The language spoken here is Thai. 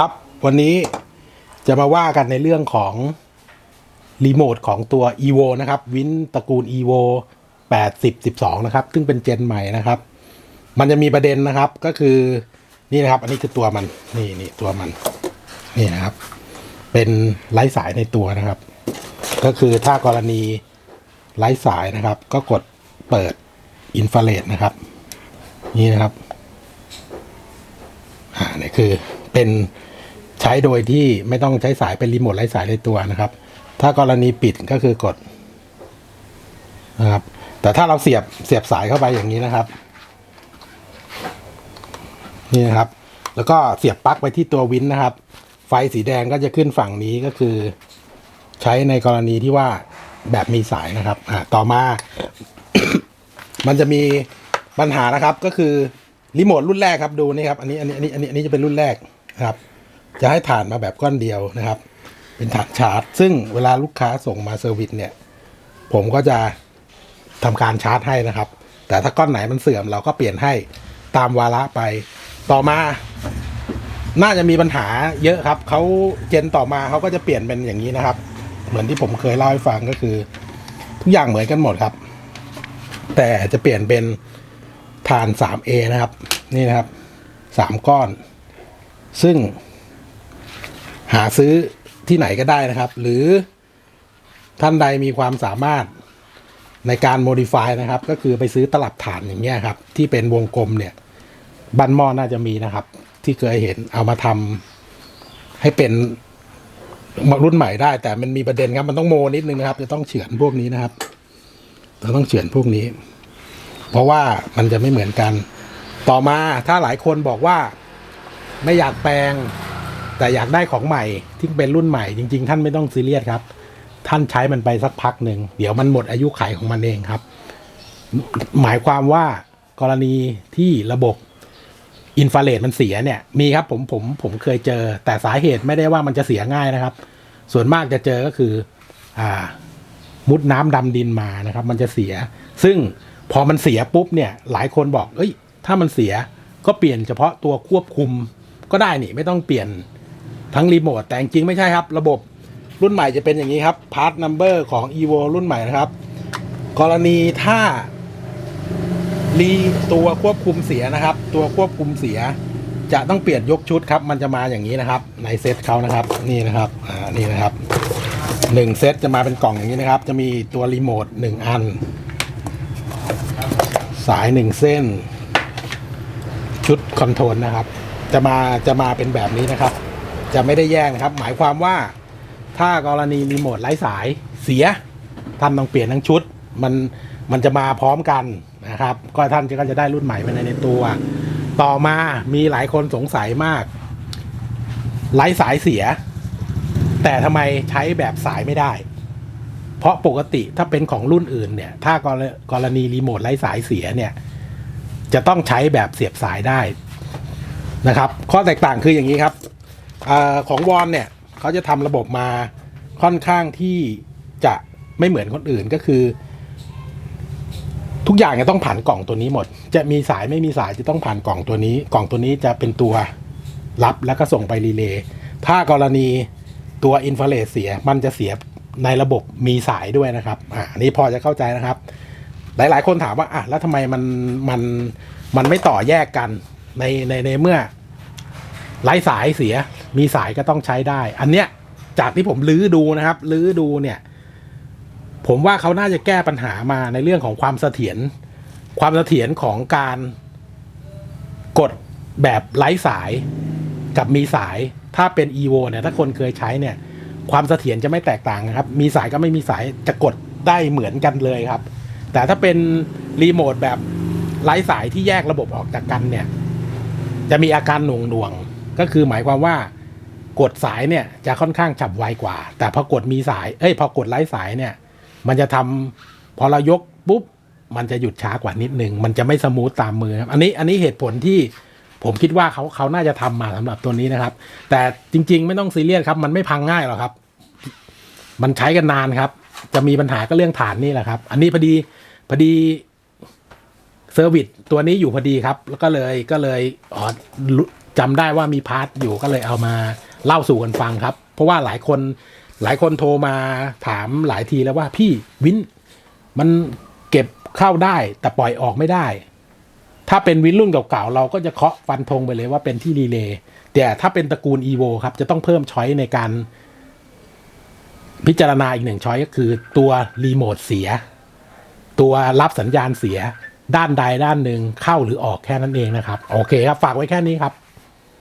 ครับวันนี้จะมาว่ากันในเรื่องของรีโมทของตัว evo นะครับ วินตระกูล evo 80 12 นะครับ ซึ่งเป็นเจนใหม่นะครับ มันจะมีประเด็นนะครับก็คือนี่นะครับ อันนี้คือตัวมันนี่นี่ตัวมันนี่นะครับ เป็นไร้สายในตัวนะครับ ก็คือถ้ากรณีไร้สายนะครับ ก็กดเปิดอินฟราเรดนะครับ นี่นะครับอ่าเนี่ยคือ เป็นใช้โดยที่ไม่ต้องใช้สายเป็นรีโมทไร้สายในตัวนะครับ ถ้ากรณีปิดก็คือกดนะครับ แต่ถ้าเราเสียบเสียบสายเข้าไปอย่างนี้นะครับ นี่นะครับ แล้วก็เสียบปลั๊กไปที่ตัววินนะครับ ไฟสีแดงก็จะขึ้นฝั่งนี้ก็คือ ใช้ในกรณีที่ว่าแบบมีสายนะครับอ่าต่อมา มันจะมีปัญหานะครับก็คือรีโมทรุ่นแรกครับดูนี่ครับ อันนี้อันนี้อันนี้อันนี้อันนี้จะเป็นรุ่นแรก นะครับจะให้ฐานมาแบบก้อนเดียวนะครับ เป็นฐานชาร์จ ซึ่งเวลาลูกค้าส่งมาเซอร์วิสเนี่ย ผมก็จะทำการชาร์จให้นะครับ แต่ถ้าก้อนไหนมันเสื่อมเราก็เปลี่ยนให้ตามวาระไป ต่อมา น่าจะมีปัญหาเยอะครับเขาเจนต่อมาเขาก็จะเปลี่ยนเป็นอย่างนี้นะครับ เหมือนที่ผมเคยเล่าให้ฟังก็คือ ทุกอย่างเหมือนกันหมดครับ แต่จะเปลี่ยนเป็นฐาน 3A นะครับ นี่นะครับสามก้อน ซึ่งหาซื้อที่ไหนก็ได้นะครับ หรือท่านใดมีความสามารถในการโมดิฟายนะครับ ก็คือไปซื้อตลับฐานอย่างเงี้ยครับ ที่เป็นวงกลมเนี่ยบันหมอน่าจะมีนะครับ ที่เคยเห็นเอามาทำให้เป็นรุ่นใหม่ได้ แต่มันมีประเด็นครับ มันต้องโมนิดนึงนะครับ จะต้องเฉือนพวกนี้นะครับเราต้องเฉือนพวกนี้ เพราะว่ามันจะไม่เหมือนกัน ต่อมาถ้าหลายคนบอกว่า ไม่อยากแปลง แต่อยากได้ของใหม่ที่เป็นรุ่นใหม่จริง ๆ ท่านไม่ต้องซีเรียสครับ ท่านใช้มันไปสักพักหนึ่งเดี๋ยวมันหมดอายุไขของมันเองครับ หมายความว่ากรณีที่ระบบอินฟราเรดมันเสียเนี่ยมีครับผมผมผมเคยเจอ แต่สาเหตุไม่ได้ว่ามันจะเสียง่ายนะครับ ส่วนมากจะเจอก็คืออ่ามุดน้ำดำดินมานะครับ มันจะเสีย ซึ่งพอมันเสียปุ๊บเนี่ยหลายคนบอก เอ้ย ถ้ามันเสียก็เปลี่ยนเฉพาะตัวควบคุม ก็ได้นี่ไม่ต้องเปลี่ยนทั้งรีโมทแต่จริงไม่ใช่ครับ ระบบรุ่นใหม่จะเป็นอย่างนี้ครับพาร์ทนัมเบอร์ของ evo รุ่นใหม่นะครับ กรณีถ้ารีตัวควบคุมเสียนะครับ ตัวควบคุมเสีย จะต้องเปลี่ยนยกชุดครับ มันจะมาอย่างนี้นะครับ ในเซตเขานะครับนี่นะครับอ่านี่นะครับหนึ่งเซตจะมาเป็นกล่องอย่างนี้นะครับ จะมีตัวรีโมทหนึ่งอัน สายหนึ่งเส้น ชุดคอนโทรลนะครับ จะมาจะมาเป็นแบบนี้นะครับ จะไม่ได้แยกนะครับ หมายความว่าถ้ากรณีรีโมทไร้สายเสียท่านต้องเปลี่ยนทั้งชุด มันมันจะมาพร้อมกันนะครับ ก็ท่านก็จะได้รุ่นใหม่ไปในในตัว ต่อมามีหลายคนสงสัยมาก ไร้สายเสีย แต่ทำไมใช้แบบสายไม่ได้ เพราะปกติถ้าเป็นของรุ่นอื่นเนี่ย ถ้ากรกรณีรีโมทไร้สายเสียเนี่ย จะต้องใช้แบบเสียบสายได้ นะครับ ข้อแตกต่างคืออย่างนี้ครับอของวอนเนี่ยเขาจะทำระบบมาค่อนข้างที่จะไม่เหมือนคนอื่นก็คือ ทุกอย่างจะต้องผ่านกล่องตัวนี้หมด จะมีสายไม่มีสายจะต้องผ่านกล่องตัวนี้ กล่องตัวนี้จะเป็นตัวรับแล้วก็ส่งไปรีเลย์ถ้ากรณีตัวอินฟราเรดเสียมันจะเสียในระบบมีสายด้วยนะครับอ่านี้พอจะเข้าใจนะครับ หลาย ๆ คนถามว่าอะแล้วทำไมมันมันมันไม่ต่อแยกกัน ในในในเมื่อไร้สายเสีย มีสายก็ต้องใช้ได้ อันเนี้ยจากที่ผมลื้อดูนะครับ ลื้อดูเนี่ย ผมว่าเขาน่าจะแก้ปัญหามาในเรื่องของความเสถียรความเสถียรของการกดแบบไร้สายกับมีสายถ้าเป็น evo เนี่ยถ้าคนเคยใช้เนี่ย ความเสถียรจะไม่แตกต่างนะครับ มีสายก็ไม่มีสายจะกดได้เหมือนกันเลยครับ แต่ถ้าเป็นรีโมทแบบไร้สายที่แยกระบบออกจากกันเนี่ย จะมีอาการหน่วงหน่วงๆก็คือหมายความว่ากดสายเนี่ยจะค่อนข้างฉับไวกว่า แต่พอกดมีสาย เอ้ยพอกดไร้สายเนี่ย มันจะทำพอเรายกปุ๊บมันจะหยุดช้ากว่านิดนึง มันจะไม่สมูทตามมือครับ อันนี้อันนี้เหตุผลที่ผมคิดว่าเขาเขาน่าจะทำมาสำหรับตัวนี้นะครับ แต่จริง ๆ ไม่ต้องซีเรียสครับ มันไม่พังง่ายหรอกครับ มันใช้กันนานครับ จะมีปัญหาก็เรื่องฐานนี่แหละครับ อันนี้พอดีพอดี เซอร์วิสตัวนี้อยู่พอดีครับ แล้วก็เลยก็เลยอ๋อจำได้ว่ามีพาร์ทอยู่ก็เลยเอามาเล่าสู่กันฟังครับ เพราะว่าหลายคนหลายคนโทรมาถามหลายทีแล้วว่าพี่วินมันเก็บเข้าได้แต่ปล่อยออกไม่ได้ ถ้าเป็นวินรุ่นเก่าๆเราก็จะเคาะฟันธงไปเลยว่าเป็นที่รีเลย์แต่ถ้าเป็นตระกูล EVO ครับจะต้องเพิ่มช้อยในการ พิจารณาอีกหนึ่งช้อยก็คือตัวรีโมทเสีย ตัวรับสัญญาณเสีย ด้านใดด้านหนึ่งเข้าหรือออกแค่นั้นเองนะครับ โอเคครับ ฝากไว้แค่นี้ครับ